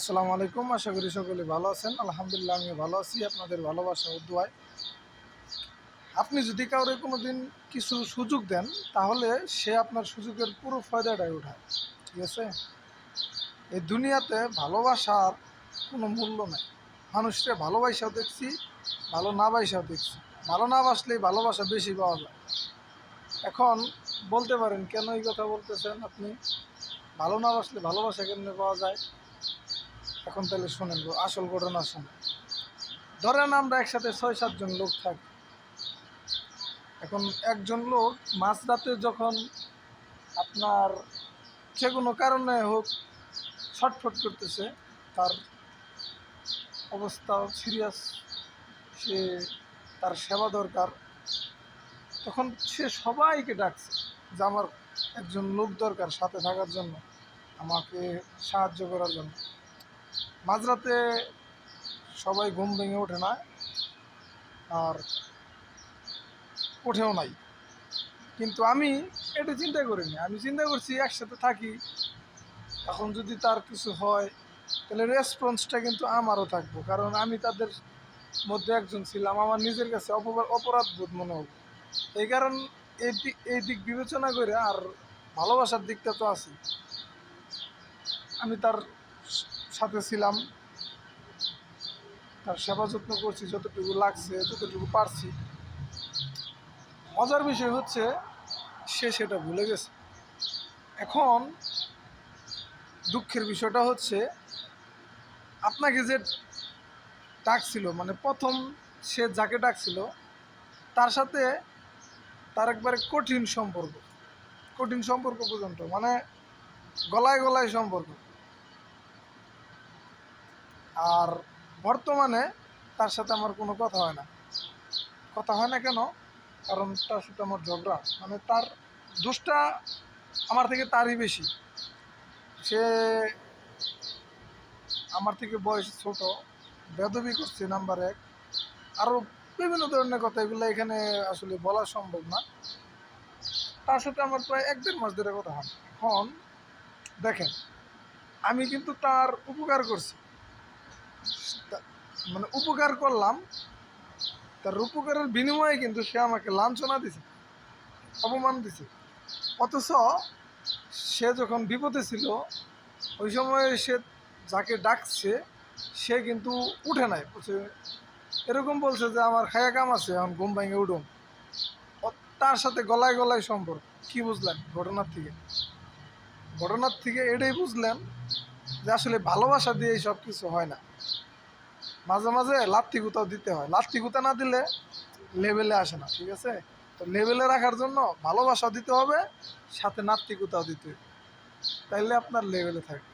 আসসালামু আলাইকুম, আশা করি সকলে ভালো আছেন। আলহামদুলিল্লাহ আমি ভালো আছি, আপনাদের ভালোবাসা ও দোয়ায়। আপনি যদি কাউরে কোনো দিন কিছু সুযোগ দেন, তাহলে সে আপনার সুযোগের পুরো ফায়দাটাই ওঠায়, ঠিক আছে? এই দুনিয়াতে ভালোবাসার কোনো মূল্য নাই। মানুষকে ভালোবাসাও দেখছি, ভালো না বাসাও দেখছি। ভালো না বাসলেই ভালোবাসা বেশি পাওয়া যায়। এখন বলতে পারেন, কেন এই কথা বলতেছেন আপনি? ভালো না বাসলে ভালোবাসা কেমনে পাওয়া যায়? এখন তাহলে শোনেন আসল ঘটনা শোনেন। ধরেন আমরা একসাথে ছয় সাতজন লোক থাকি। এখন একজন লোক মাঝরাতে যখন আপনার যে কোনো কারণে হোক ছটফট করতেছে, তার অবস্থা সিরিয়াস সে তার সেবা দরকার। তখন সে সবাইকে ডাকছে যে আমার একজন লোক দরকার সাথে থাকার জন্য, আমাকে সাহায্য করার জন্য। মাঝরাতে সবাই ঘুম ভেঙে ওঠে না আর ওঠেও নাই। কিন্তু আমি এটা চিন্তা করিনি। আমি চিন্তা করছি একসাথে থাকি। এখন যদি তার কিছু হয়, তাহলে রেসপন্সটা কিন্তু আমারও থাকব। কারণ আমি তাদের মধ্যে একজন ছিলাম। আমার নিজের কাছে অপরাধ বোধ মনে হবে এই কারণ এই এই দিক বিবেচনা করে আর ভালোবাসার দিকটা তো আছে আমি তার সাথে ছিলাম। তার সেবা যত্ন করছি, যতটুকু লাগছে যতটুকু পারছি। মজার বিষয় হচ্ছে, সে সেটা ভুলে গেছে। এখন দুঃখের বিষয়টা হচ্ছে, আপনাকে যে ডাকছিল মানে প্রথম সে যাকে ডাকছিল, তার সাথে তার একবারে কঠিন সম্পর্ক। কঠিন সম্পর্ক পর্যন্ত মানে গলায় গলায় সম্পর্ক। আর বর্তমানে তার সাথে আমার কোনো কথা হয় না। কথা হয় না কেন? কারণ তার সাথে আমার ঝগড়া। মানে তার দোষটা আমার থেকে তারই বেশি। সে আমার থেকে বয়স ছোট, বেদবি করছে নাম্বার এক। আরও বিভিন্ন ধরনের কথা এগুলো এখানে আসলে বলা সম্ভব না। তার সাথে আমার প্রায় এক দেড় মাস ধরে কথা হয় এখন দেখেন, আমি কিন্তু তার উপকার করছি। মানে উপকার করলাম। তার উপকারের বিনিময়ে কিন্তু সে আমাকে লাঞ্ছনা দিছে, অপমান দিছে। অথচ সে যখন বিপদে ছিল, ওই সময় সে যাকে ডাকছে, সে কিন্তু উঠে নাই। বলছে, এরকম বলছে যে আমার খায়া কাম আছে, এখন ঘুম ভেঙে উঠুম ও- তার সাথে গলায় গলায় সম্পর্ক। কি বুঝলেন ঘটনার থেকে? ঘটনার থেকে এটাই বুঝলেন যে আসলে ভালোবাসা দিয়ে সব কিছু হয় না। মাঝে মাঝে লাত্তি গুতাও দিতে হয়। লাত্তি গুতা না দিলে লেভেলে আসে না, ঠিক আছে? তো লেভেলে রাখার জন্য ভালোবাসা দিতে হবে, সাথে নাত্তি গুঁতাও দিতে হবে। তাইলে আপনার লেভেলে থাকে